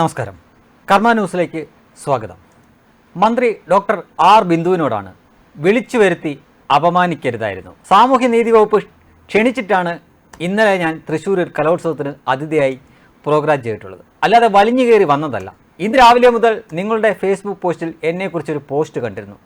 നമസ്കാരം. കർമ്മ ന്യൂസിലേക്ക് സ്വാഗതം. മന്ത്രി ഡോക്ടർ ആർ ബിന്ദുവിനോടാണ് വിളിച്ചു വരുത്തി അപമാനിക്കരുതായിരുന്നു. സാമൂഹ്യനീതി വകുപ്പ് ക്ഷണിച്ചിട്ടാണ് ഇന്നലെ ഞാൻ തൃശ്ശൂർ കലോത്സവത്തിന് അതിഥിയായി പ്രോഗ്രാം ചെയ്തിട്ടുള്ളത്. അല്ലാതെ വലിഞ്ഞു കയറി വന്നതല്ല. ഇന്ന് രാവിലെ മുതൽ നിങ്ങളുടെ ഫേസ്ബുക്ക് പോസ്റ്റിൽ എന്നെക്കുറിച്ചൊരു പോസ്റ്റ് കണ്ടിരുന്നു.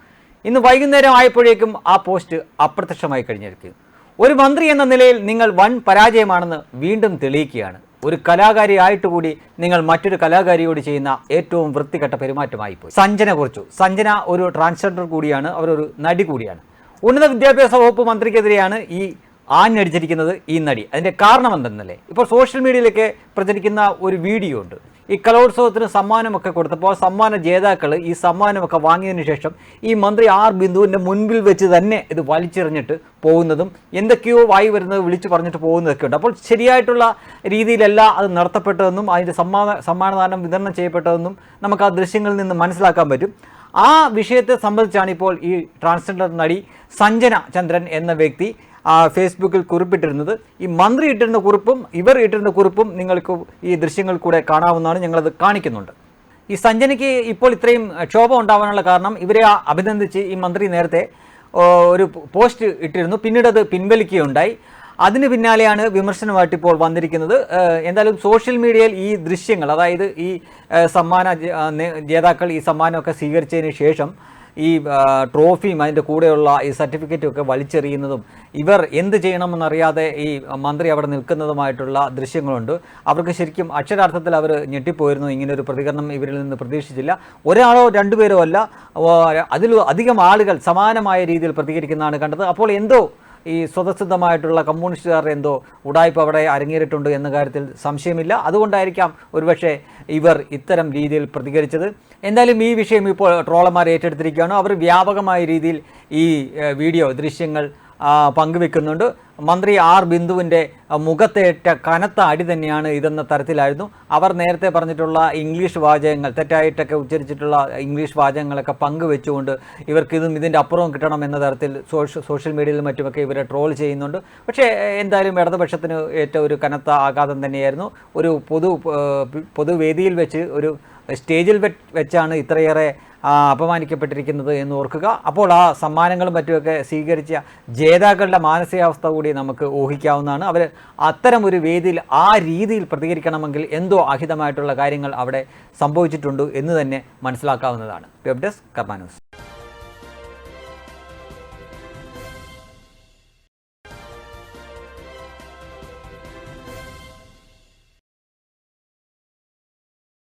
ഇന്ന് വൈകുന്നേരം ആയപ്പോഴേക്കും ആ പോസ്റ്റ് അപ്രത്യക്ഷമായി കഴിഞ്ഞിരിക്കുന്നു. ഒരു മന്ത്രി എന്ന നിലയിൽ നിങ്ങൾ വൻ പരാജയമാണെന്ന് വീണ്ടും തെളിയിക്കുകയാണ്. ഒരു കലാകാരി ആയിട്ട് കൂടി നിങ്ങൾ മറ്റൊരു കലാകാരിയോട് ചെയ്യുന്ന ഏറ്റവും വൃത്തികെട്ട പെരുമാറ്റമായി പോയി. സഞ്ജന കുറിച്ചു. സഞ്ജന ഒരു ട്രാൻസ്ജെൻഡർ കൂടിയാണ്. അവരൊരു നടി കൂടിയാണ്. ഉന്നത വിദ്യാഭ്യാസ വകുപ്പ് മന്ത്രിക്കെതിരെയാണ് ഈ ആഞ്ഞടിച്ചിരിക്കുന്നത് ഈ നടി. അതിന്റെ കാരണം എന്തെന്നല്ലേ ഇപ്പോൾ സോഷ്യൽ മീഡിയയിലൊക്കെ പ്രചരിക്കുന്ന ഒരു വീഡിയോ ഉണ്ട്. ഈ കലോത്സവത്തിന് സമ്മാനമൊക്കെ കൊടുത്തപ്പോൾ സമ്മാന ജേതാക്കൾ ഈ സമ്മാനമൊക്കെ വാങ്ങിയതിന് ശേഷം ഈ മന്ത്രി ആർ ബിന്ദുവിന്റെ മുൻപിൽ വെച്ച് തന്നെ ഇത് വലിച്ചെറിഞ്ഞിട്ട് പോകുന്നതും എന്തൊക്കെയോ വായി വരുന്നത് വിളിച്ചു പറഞ്ഞിട്ട് പോകുന്നതൊക്കെ ഉണ്ട്. അപ്പോൾ ശരിയായിട്ടുള്ള രീതിയിലല്ല അത് നടത്തപ്പെട്ടതെന്നും അതിന്റെ സമ്മാന സമ്മാനദാനം വിതരണം ചെയ്യപ്പെട്ടതെന്നും നമുക്ക് ആ ദൃശ്യങ്ങളിൽ നിന്ന് മനസ്സിലാക്കാൻ പറ്റും. ആ വിഷയത്തെ സംബന്ധിച്ചാണ് ഇപ്പോൾ ഈ ട്രാൻസ്ജെൻഡർ നടി സഞ്ജന ചന്ദ്രൻ എന്ന വ്യക്തി ഫേസ്ബുക്കിൽ കുറിപ്പിട്ടിരുന്നത്. ഈ മന്ത്രി ഇട്ടിരുന്ന കുറിപ്പും ഇവർ ഇട്ടിരുന്ന കുറിപ്പും നിങ്ങൾക്ക് ഈ ദൃശ്യങ്ങൾ കൂടെ കാണാവുന്നതാണ്. ഞങ്ങളത് കാണിക്കുന്നുണ്ട്. ഈ സഞ്ജനയ്ക്ക് ഇപ്പോൾ ഇത്രയും ക്ഷോഭം ഉണ്ടാവാനുള്ള കാരണം ഇവരെ അഭിനന്ദിച്ച് ഈ മന്ത്രി നേരത്തെ ഒരു പോസ്റ്റ് ഇട്ടിരുന്നു. പിന്നീട് അത് പിൻവലിക്കുകയുണ്ടായി. അതിന് പിന്നാലെയാണ് വിമർശനമായിട്ട് ഇപ്പോൾ വന്നിരിക്കുന്നത്. എന്തായാലും സോഷ്യൽ മീഡിയയിൽ ഈ ദൃശ്യങ്ങൾ അതായത് ഈ സമ്മാന ജേതാക്കൾ ഈ സമ്മാനമൊക്കെ സ്വീകരിച്ചതിന് ശേഷം ഈ ട്രോഫിയും അതിന്റെ കൂടെയുള്ള ഈ സർട്ടിഫിക്കറ്റും ഒക്കെ വലിച്ചെറിയുന്നതും ഇവർ എന്ത് ചെയ്യണമെന്നറിയാതെ ഈ മന്ത്രി അവിടെ നിൽക്കുന്നതുമായിട്ടുള്ള ദൃശ്യങ്ങളുണ്ട്. അവർക്ക് ശരിക്കും അക്ഷരാർത്ഥത്തിൽ അവർ ഞെട്ടിപ്പോയിരുന്നു. ഇങ്ങനൊരു പ്രതികരണം ഇവരിൽ നിന്ന് പ്രതീക്ഷിച്ചില്ല. ഒരാളോ രണ്ടുപേരോ അല്ല അതിൽ അധികം ആളുകൾ സമാനമായ രീതിയിൽ പ്രതികരിക്കുന്നതാണ് കണ്ടത്. അപ്പോൾ എന്തോ ഈ സ്വതസിദ്ധമായിട്ടുള്ള കമ്മ്യൂണിസ്റ്റുകാരുടെ എന്തോ ഉടായ്പ അവിടെ അരങ്ങേറിയിട്ടുണ്ട് എന്ന കാര്യത്തിൽ സംശയമില്ല. അതുകൊണ്ടായിരിക്കാം ഒരുപക്ഷെ ഇവർ ഇത്തരം രീതിയിൽ പ്രതികരിച്ചത്. എന്തായാലും ഈ വിഷയം ഇപ്പോൾ ട്രോളർമാർ ഏറ്റെടുത്തിരിക്കുകയാണ്. അവർ വ്യാപകമായ രീതിയിൽ ഈ വീഡിയോ ദൃശ്യങ്ങൾ പങ്കുവെക്കുന്നുണ്ട്. മന്ത്രി ആർ ബിന്ദുവിന്റെ മുഖത്തേറ്റ കനത്ത അടി തന്നെയാണ് ഇതെന്ന തരത്തിലായിരുന്നു. അവർ നേരത്തെ പറഞ്ഞിട്ടുള്ള ഇംഗ്ലീഷ് വാചകങ്ങൾ തെറ്റായിട്ടൊക്കെ ഉച്ചരിച്ചിട്ടുള്ള ഇംഗ്ലീഷ് വാചകങ്ങളൊക്കെ പങ്കുവെച്ചുകൊണ്ട് ഇവർക്ക് ഇതും ഇതിന്റെ അപ്പുറവും കിട്ടണം എന്ന തരത്തിൽ സോഷ്യ സോഷ്യൽ മീഡിയയിലും മറ്റുമൊക്കെ ഇവരെ ട്രോൾ ചെയ്യുന്നുണ്ട്. പക്ഷേ എന്തായാലും ഇടതുപക്ഷത്തിന് ഏറ്റ ഒരു കനത്ത ആഘാതം തന്നെയായിരുന്നു. ഒരു പൊതു പൊതുവേദിയിൽ വെച്ച് ഒരു സ്റ്റേജിൽ വെച്ചാണ് ഇത്രയേറെ അപമാനിക്കപ്പെട്ടിരിക്കുന്നത് എന്ന് ഓർക്കുക. അപ്പോൾ ആ സമ്മാനങ്ങളും മറ്റുമൊക്കെ സ്വീകരിച്ച ജേതാക്കളുടെ മാനസികാവസ്ഥ കൂടി നമുക്ക് ഊഹിക്കാവുന്നതാണ്. അവർ അത്തരം ഒരു വേദിയിൽ ആ രീതിയിൽ പ്രതികരിക്കണമെങ്കിൽ എന്തോ അഹിതമായിട്ടുള്ള കാര്യങ്ങൾ അവിടെ സംഭവിച്ചിട്ടുണ്ട് എന്ന് തന്നെ മനസ്സിലാക്കാവുന്നതാണ്. Web desk Karma news.